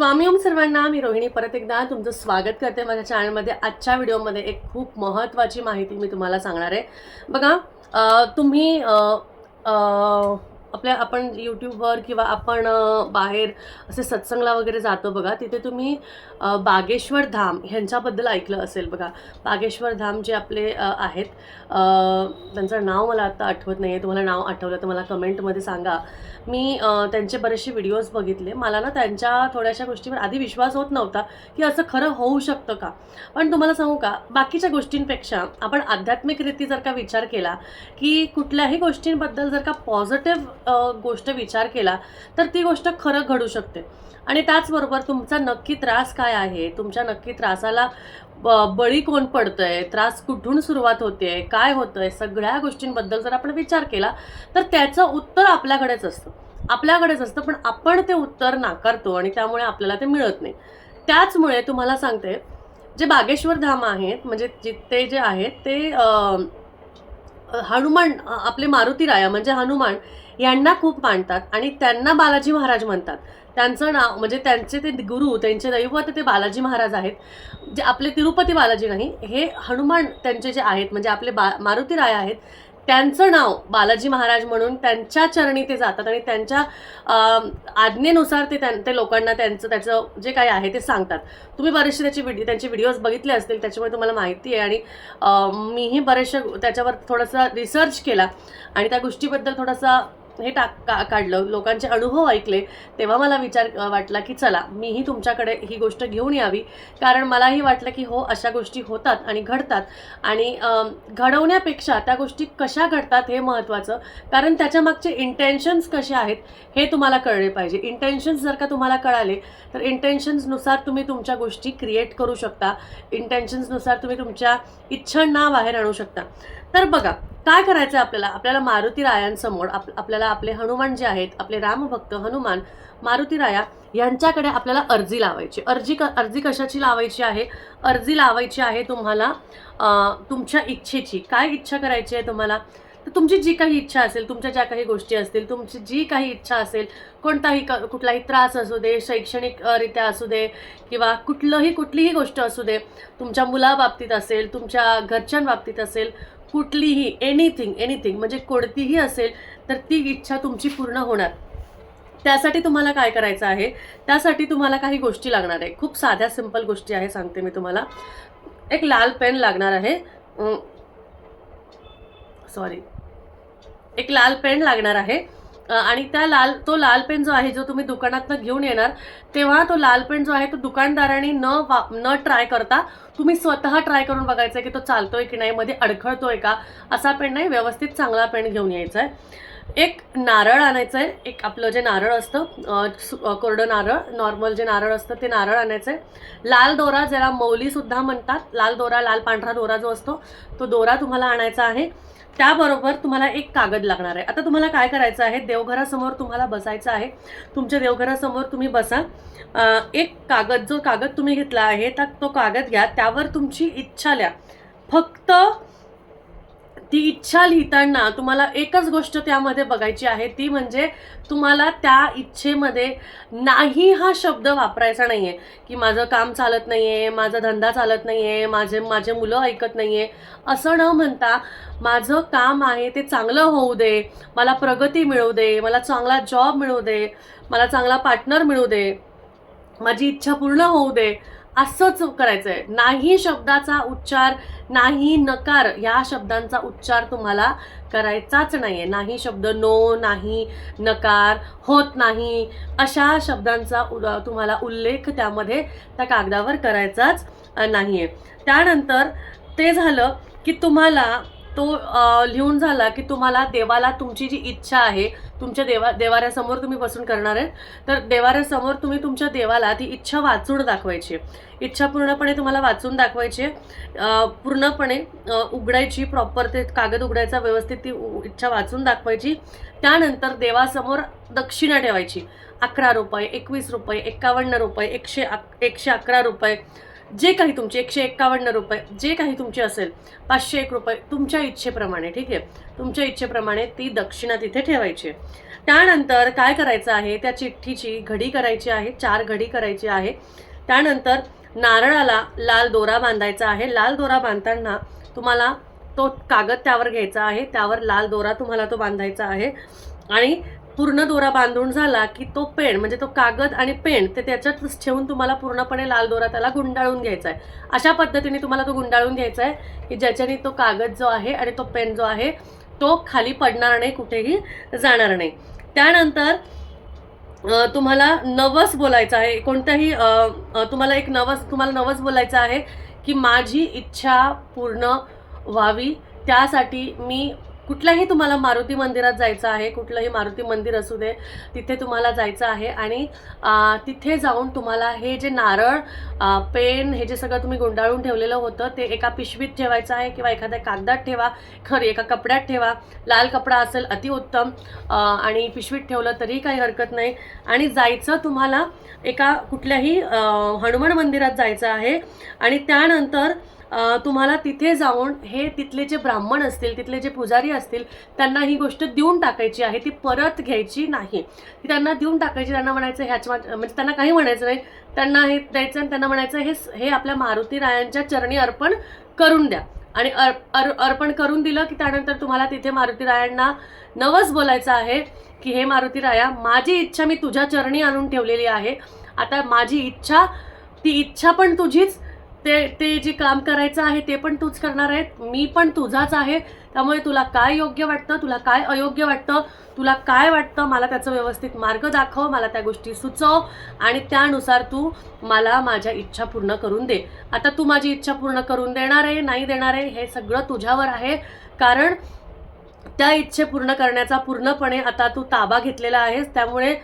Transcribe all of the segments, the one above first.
स्वामी ओम सर्वांना मी रोहिणी परत एकदा तुमचं स्वागत करते माझ्या चॅनलमध्ये. आजच्या व्हिडिओमध्ये एक खूप महत्त्वाची माहिती मी तुम्हाला सांगणार आहे. बघा तुम्ही आपल्या आपण यूट्यूबवर किंवा आपण बाहेर असे सत्संगला वगैरे जातो बघा तिथे तुम्ही बागेश्वर धाम ह्यांच्याबद्दल ऐकलं असेल बघा. बागेश्वर धाम जे आपले आहेत त्यांचं नाव मला आता आठवत नाही आहे तुम्हाला नाव आठवलं तर मला कमेंटमध्ये सांगा. मी त्यांचे बरेचसे व्हिडिओज बघितले. मला ना त्यांच्या थोड्याशा गोष्टीवर आधी विश्वास होत नव्हता की असं खरं होऊ शकतं का? पण तुम्हाला सांगू का बाकीच्या गोष्टींपेक्षा आपण आध्यात्मिकरीती जर का विचार केला की कुठल्याही गोष्टींबद्दल जर का पॉझिटिव्ह गोष्ट विचार केला तर ती गोष्ट खरं घडू शकते. आणि त्याचबरोबर तुमचा नक्की त्रास काय आहे? तुमच्या नक्की त्रासाला ब- बळी कोण पडतंय? त्रास कुठून सुरुवात होते काय होतंय? सगळ्या गोष्टींबद्दल जर आपण विचार केला तर त्याचं उत्तर आपल्याकडेच असतं. आपल्याकडेच असतं पण आपण ते उत्तर नाकारतो आणि त्यामुळे आपल्याला ते मिळत नाही. त्याचमुळे तुम्हाला सांगते जे बागेश्वर धाम आहेत म्हणजे जिथे जे आहेत ते हनुमान आपले मारुती राया म्हणजे हनुमान यांना खूप मानतात आणि त्यांना बालाजी महाराज म्हणतात. त्यांचं नाव म्हणजे त्यांचे ते गुरु त्यांचे दैवत ते बालाजी महाराज आहेत. जे आपले तिरुपती बालाजी नाही हे हनुमान त्यांचे जे आहेत म्हणजे आपले बा मारुती राय आहेत त्यांचं नाव बालाजी महाराज म्हणून त्यांच्या चरणी ते जातात आणि त्यांच्या आज्ञेनुसार ते त्यां ते लोकांना त्यांचं त्याचं जे काही आहे ते सांगतात. तुम्ही बरेचसे त्याची व्हिडिओ त्यांचे व्हिडिओज बघितले असतील त्याच्यामुळे तुम्हाला माहिती आहे आणि मीही बरेचशा त्याच्यावर थोडासा रिसर्च केला आणि त्या गोष्टीबद्दल थोडासा हे टाक का काढलं. लोकांचे अनुभव ऐकले. तेव्हा मला विचार वाटला की चला मीही तुमच्याकडे ही गोष्ट घेऊन यावी. कारण मलाही वाटलं की हो अशा गोष्टी होतात आणि घडतात. आणि घडवण्यापेक्षा त्या गोष्टी कशा घडतात हे महत्त्वाचं. कारण त्याच्या मागचे इंटेन्शन्स कसे आहेत हे तुम्हाला कळले पाहिजे. इंटेन्शन्स जर का तुम्हाला कळाले तर इंटेन्शन्सनुसार तुम्ही तुमच्या गोष्टी क्रिएट करू शकता. इंटेन्शन्सनुसार तुम्ही तुमच्या इच्छांना बाहेर आणू शकता. तर बघा काय करायचं आहे आपल्याला? आपल्याला मारुती रायांसमोर आप आपल्याला आपले हनुमान जे आहेत आपले रामभक्त हनुमान मारुती राया यांच्याकडे आपल्याला अर्जी लावायची. अर्जी क अर्जी कशाची लावायची आहे? अर्जी लावायची आहे तुम्हाला तुमच्या इच्छेची. काय इच्छा करायची आहे तुम्हाला? तर तुमची जी काही इच्छा असेल तुमच्या ज्या काही गोष्टी असतील तुमची जी काही इच्छा असेल कोणताही क कुठलाही त्रास असू दे शैक्षणिकरित्या असू दे किंवा कुठलंही कुठलीही गोष्ट असू दे तुमच्या मुलाबाबतीत असेल तुमच्या घरच्यांबाबतीत असेल कुठलीही एनिथिंग एनिथिंग म्हणजे कोणतीही असेल तर ती इच्छा तुमची पूर्ण होणार. त्यासाठी तुम्हाला काय करायचं आहे? त्यासाठी तुम्हाला काही गोष्टी लागणार आहे. खूप साध्या सिंपल गोष्टी आहे सांगते मी तुम्हाला. एक लाल पेन लागणार आहे. सॉरी एक लाल पेन लागणार आहे. आणि त्या लाल तो लाल पेन जो आहे जो तुम्ही दुकानातनं घेऊन येणार तेव्हा तो लाल पेन जो आहे तो दुकानदाराने न वा न ट्राय करता तुम्ही स्वतः ट्राय करून बघायचं आहे की तो चालतोय की नाही मध्ये अडखळतोय का? असा पेन नाही व्यवस्थित चांगला पेन घेऊन यायचा आहे एक नारळ आणायचं आहे एक आपलं जे नारळ असतं कोरडं नारळ नॉर्मल जे नारळ असतं ते नारळ आणायचं आहे लाल दोरा ज्याला मौलीसुद्धा म्हणतात लाल दोरा लाल पांढरा दोरा जो असतो तो दोरा तुम्हाला आणायचा आहे. त्याबरोबर तुम्हाला एक कागद लागणार आहे. आता तुम्हाला काय करायचं आहे? देवघरासमोर तुम्हाला बसायचं आहे. तुमच्या देवघरासमोर तुम्ही बसा. एक कागद जो कागद तुम्ही घेतला आहे तर तो कागद घ्या. त्यावर तुमची इच्छा लिहा फक्त ती इच्छा लिहिताना तुम्हाला एकच गोष्ट त्यामध्ये बघायची आहे ती म्हणजे तुम्हाला त्या इच्छेमध्ये नाही हा शब्द वापरायचा नाही आहे की माझं काम चालत नाही आहे माझा धंदा चालत नाही आहे माझे माझे मुलं ऐकत नाही आहे असं न म्हणता माझं काम आहे ते चांगलं होऊ दे मला प्रगती मिळू दे मला चांगला जॉब मिळू दे मला चांगला पार्टनर मिळू दे माझी इच्छा पूर्ण होऊ दे. असंच करायचं आहे नाही शब्दाचा उच्चार नाही नकार या शब्दांचा उच्चार तुम्हाला करायचाच नाही आहे नाही शब्द नो नाही नकार होत नाही अशा शब्दांचा उ- तुम्हाला उल्लेख त्यामध्ये त्या कागदावर करायचाच नाही आहे त्यानंतर ते झालं की तुम्हाला तो लिहून झाला की तुम्हाला देवाला तुमची जी इच्छा आहे तुमच्या देवा देवाऱ्यासमोर तुम्ही बसून करणार आहे तर देवाऱ्यासमोर तुम्ही तुमच्या देवाला ती इच्छा वाचून दाखवायची आहे. इच्छा पूर्णपणे तुम्हाला वाचून दाखवायची आहे. पूर्णपणे उघडायची प्रॉपर ते कागद उघडायचा व्यवस्थित ती उ- इच्छा वाचून दाखवायची त्यानंतर देवासमोर दक्षिणा ठेवायची अकरा रुपये एकवीस रुपये एक्कावन्न रुपये एकशे अक एकशे अकरा रुपये जे काही तुमचे एकशे एक्कावन्न रुपये जे काही तुमचे असेल पाचशे एक रुपये तुमच्या इच्छेप्रमाणे ठीक आहे? तुमच्या इच्छेप्रमाणे ती दक्षिणा तिथे ठेवायची त्यानंतर काय करायचं आहे? त्या चिठ्ठीची घडी करायची आहे चार घडी करायची आहे. त्यानंतर नारळाला लाल दोरा बांधायचा आहे. लाल दोरा बांधताना तुम्हाला तो कागद त्यावर घ्यायचा आहे. त्यावर लाल दोरा तुम्हाला तो बांधायचा आहे. आणि पूर्ण दोरा बांधून झाला की तो पेन म्हणजे तो कागद आणि पेन ते त्याच्यातच ठेवून तुम्हाला पूर्णपणे लाल दोरा त्याला गुंडाळून घ्यायचा आहे अशा पद्धतीने तुम्हाला तो गुंडाळून घ्यायचा आहे की ज्याच्याने तो कागद जो आहे आणि तो पेन जो आहे तो खाली पडणार नाही कुठेही जाणार नाही. त्यानंतर तुम्हाला नवस बोलायचं आहे. कोणत्याही तुम्हाला एक नवस तुम्हाला नवस बोलायचं आहे की माझी इच्छा पूर्ण व्हावी. त्यासाठी मी कुठल्याही तुम्हाला मारुती मंदिरात जायचं आहे कुठलंही मारुती मंदिर असू दे तिथे तुम्हाला जायचं आहे आणि तिथे जाऊन तुम्हाला हे जे नारळ पेन हे जे सगळं तुम्ही गुंडाळून ठेवलेलं होतं ते एका पिशवीत ठेवायचं आहे किंवा एखाद्या कागदात ठेवा खरी एका कपड्यात ठेवा लाल कपडा असेल अतिउत्तम आणि पिशवीत ठेवलं तरी काही हरकत नाही. आणि जायचं तुम्हाला एका कुठल्याही हनुमान मंदिरात जायचं आहे आणि त्यानंतर तुम्हाला तिथे जाऊन हे तिथले जे ब्राह्मण असतील तिथले जे पुजारी असतील त्यांना ही गोष्ट देऊन टाकायची आहे ती परत घ्यायची नाही. ती त्यांना देऊन टाकायची त्यांना म्हणायचं ह्याच्या म्हणजे त्यांना काही म्हणायचं नाही. त्यांना हे द्यायचं आणि त्यांना म्हणायचं हे हे आपल्या मारुती रायांच्या चरणी अर्पण करून द्या. आणि अर, अर, अर्पण करून दिलं की त्यानंतर तुम्हाला तिथे मारुती रायांना नवस बोलायचं आहे की हे मारुती राया माझी इच्छा मी तुझ्या चरणी आणून ठेवलेली आहे. आता माझी इच्छा ती इच्छा पण तुझीच ते ते जे काम करायचं आहे ते पण तूच करणार आहे मी पण तुझाच आहे. त्यामुळे तुला काय योग्य वाटतं तुला काय अयोग्य वाटतं तुला काय वाटतं मला त्याचं व्यवस्थित मार्ग दाखव मला त्या गोष्टी सुचव आणि त्यानुसार तू मला माझ्या इच्छा पूर्ण करून दे. आता तू माझी इच्छा पूर्ण करून देणार आहे नाही देणार आहे हे सगळं तुझ्यावर आहे. कारण त्या इच्छे पूर्ण करण्याचा पूर्णपणे आता तू ताबा घेतलेला आहेस. त्यामुळे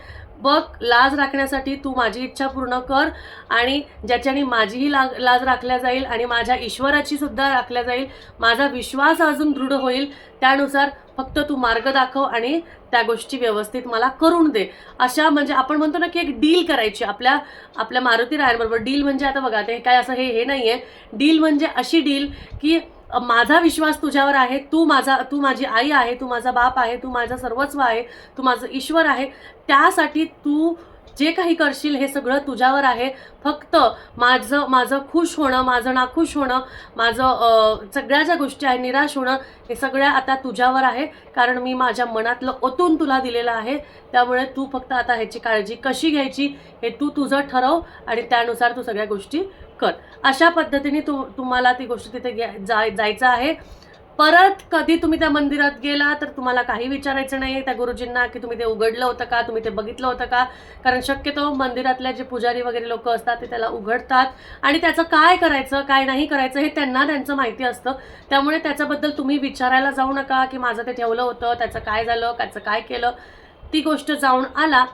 बघ लाज राखण्यासाठी तू माझी इच्छा पूर्ण कर आणि ज्याच्याने माझीही लाग लाज राखल्या जाईल आणि माझ्या ईश्वराची सुद्धा राखल्या जाईल माझा विश्वास अजून दृढ होईल त्यानुसार फक्त तू मार्ग दाखव आणि त्या गोष्टी व्यवस्थित मला करून दे. अशा म्हणजे आपण म्हणतो ना की एक डील करायची आपल्या आपल्या मारुती रायांबरोबर. डील म्हणजे आता बघा ते काय असं हे हे नाही आहे डील म्हणजे अशी डील की माझा विश्वास तुझ्यावर आहे तू माझा तू माझी आई आहे तू माझा बाप आहे तू माझं सर्वस्व आहे तू माझं ईश्वर आहे त्यासाठी तू जे काही करशील हे सगळं तुझ्यावर आहे. फक्त माझं माझं खुश होणं माझं नाखुश होणं माझं सगळ्या ज्या गोष्टी आहे निराश होणं हे सगळ्या आता तुझ्यावर आहे. कारण मी माझ्या मनातलं ओतून तुला दिलेलं आहे. त्यामुळे तू फक्त आता ह्याची काळजी कशी घ्यायची हे तू तुझं ठरव आणि त्यानुसार तू सगळ्या गोष्टी कर. अशा पद्धतीने तु तुम्हाला ती गोष्ट तिथे घ्या- जाय जायचं आहे. परत कधी तुम्ही त्या मंदिरात गेला तर तुम्हाला काही विचारायचं नाही त्या गुरुजींना की तुम्ही ते उघडलं होतं का तुम्ही ते बघितलं होतं का? कारण शक्यतो मंदिरातले जे पुजारी वगैरे लोक असतात ते त्याला उघडतात. आणि त्याचं काय करायचं काय नाही करायचं हे त्यांना त्यांचं माहिती असतं. त्यामुळे त्याच्याबद्दल तुम्ही विचारायला जाऊ नका की माझं ते ठेवलं होतं त्याचं काय झालं त्याचं काय केलं. ती गोष्ट जाऊन आला.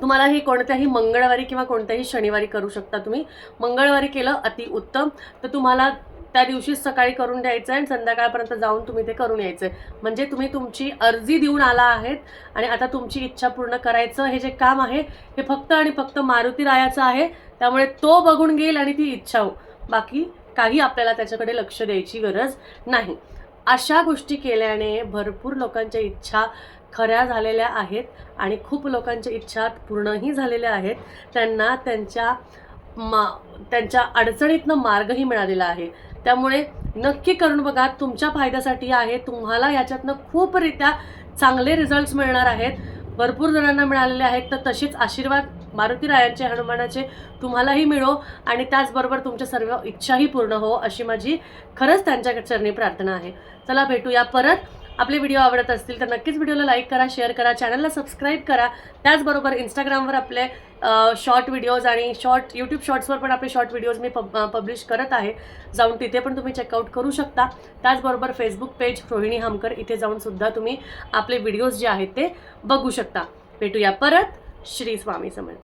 तुम्हाला हे कोणत्याही मंगळवारी किंवा कोणत्याही शनिवारी करू शकता तुम्ही. मंगळवारी केलं अति उत्तम. तर तुम्हाला त्या दिवशीच सकाळी करून द्यायचं आहे आणि संध्याकाळपर्यंत जाऊन तुम्ही ते करून यायचं आहे म्हणजे तुम्ही तुमची अर्जी देऊन आला आहेत आणि आता तुमची इच्छा पूर्ण करायचं हे जे काम आहे हे फक्त आणि फक्त मारुती रायाचं आहे. त्यामुळे तो बघून घेईल आणि ती इच्छा हो. बाकी काही आपल्याला त्याच्याकडे लक्ष द्यायची गरज नाही. अशा गोष्टी केल्याने भरपूर लोकांच्या इच्छा खऱ्या झालेल्या आहेत आणि खूप लोकांच्या इच्छा पूर्णही झालेल्या आहेत. त्यांना त्यांच्या मा त्यांच्या अडचणीतनं मार्गही मिळालेला आहे. त्यामुळे नक्की करून बघा तुमच्या फायद्यासाठी आहे. तुम्हाला याच्यातनं खूपरित्या चांगले रिझल्ट्स मिळणार आहेत. भरपूर जणांना मिळालेले आहेत. तर तसेच आशीर्वाद मारुती रायांचे हनुमानाचे तुम्हालाही मिळो आणि त्याचबरोबर तुमच्या सर्व इच्छाही पूर्ण हो अशी माझी खरंच त्यांच्या चरणी प्रार्थना आहे. चला भेटूया परत. आपले व्हिडिओ आवडत असतील तर नक्कीच व्हिडिओला लाईक करा शेअर करा चॅनलला सबस्क्राईब करा. त्याचबरोबर इंस्टाग्रामवर आपले शॉर्ट व्हिडिओज आणि शॉर्ट यूट्यूब शॉर्ट्सवर पण आपले शॉर्ट व्हिडिओज मी पब पब्लिश करत आहे. जाऊन तिथे पण तुम्ही चेकआउट करू शकता. त्याचबरोबर फेसबुक पेज रोहिणी हामकर इथे जाऊन सुद्धा तुम्ही आपले व्हिडिओज जे आहेत ते बघू शकता. भेटूया परत. श्री स्वामी समर्थ.